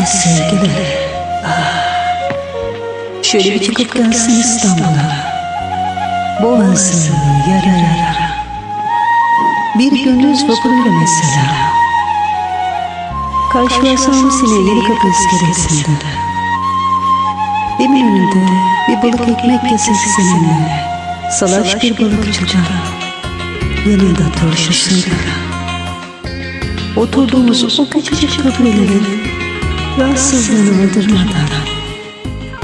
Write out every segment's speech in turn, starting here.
Ah be sevgili. Ah. Şöyle bir çıkıp gelsin İstanbul'a. Boğazını yara yara. Bir gündüz vapuruyla mesela. Karşılasam seni yeni kapı iskelesinde. Eminönü'nde bir balık ekmek yesek seninle. Salaş bir balıkçıda. Yanında turşusuyla. Oturduğumuz o küçücük kabrelerin rahatsızlığını aldırmadan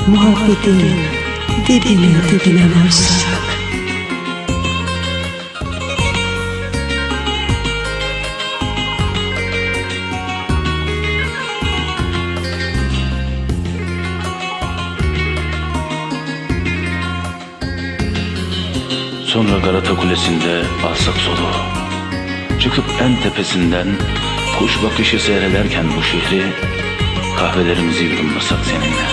muhabbetin dibine dibine varsak. Sonra Galata Kulesi'nde alsak soluğu. Çıkıp en tepesinden kuş bakışı seyrederken bu şehri kahvelerimizi yudumlasak seninle.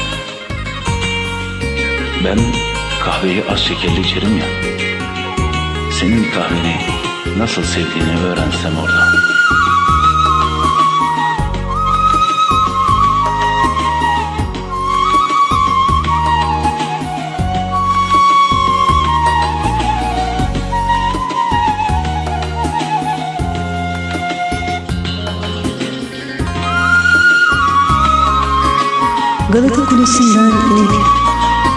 Ben kahveyi az şekerli içerim ya. Senin kahveni nasıl sevdiğini öğrensem orada. Galata Kulesi'nden inip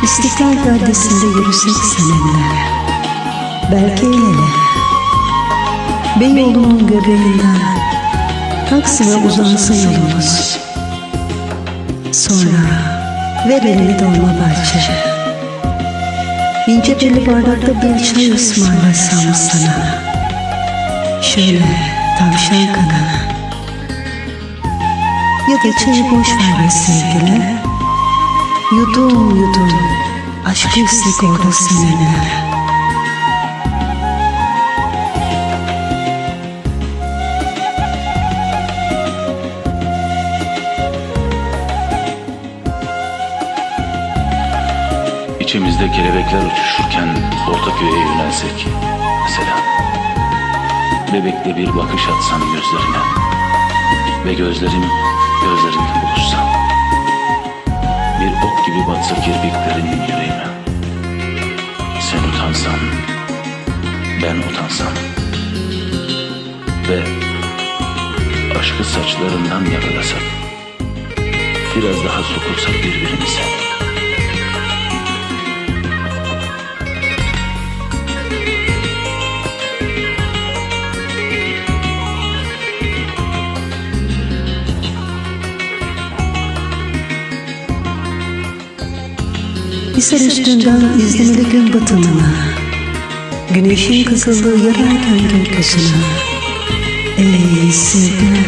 İstiklal Caddesi'nde yürüsek seninle. Belki el. Beyoğlu'nun göbeğinden Taksim'e uzansın yolumuz. Sonra ver elini dolma bahçe. İnce belli bardakta bir çay ısmarlasam sana. Şöyle tavşan kanı. Ya da çayı boş ver sevgili. Yudum yudum aşkı istek orada. İçimizde kelebekler uçuşurken Ortaköy'e yönelsek mesela. Bebekle bir bakış atsam gözlerine ve gözlerim gözlerinde gibi batsa kirpiklerin yüreğime. Sen utansan, ben utansam ve aşkı saçlarından yakalasak. Biraz daha sokulsak birbirimize. Hisar üstünden izlemeli gün batımına Güneşin kızıllığı yararken gökyüzüne Ey sevgili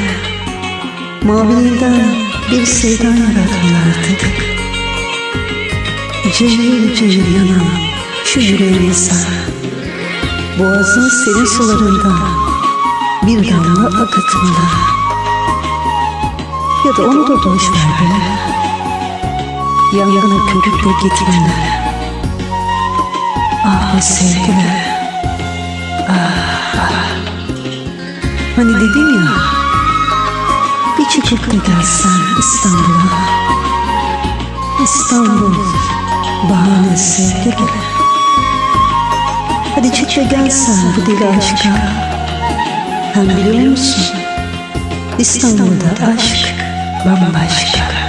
Maviliğinden bir sevda yaratma artık. Cehil cehil yanan şu yüreğimi sar Boğazın serin sularından bir damla akıtmalı Ya da onu da boş ver be Yangına körükle gitmeli Ah be sevgili ah, ah. Hani dedim ya Bir çıkıp da gelsen İstanbul'a? İstanbul bahane sevgili Hadi çık da gelsen bu deli aşka. Hem biliyor musun? İstanbul'da aşk bambaşka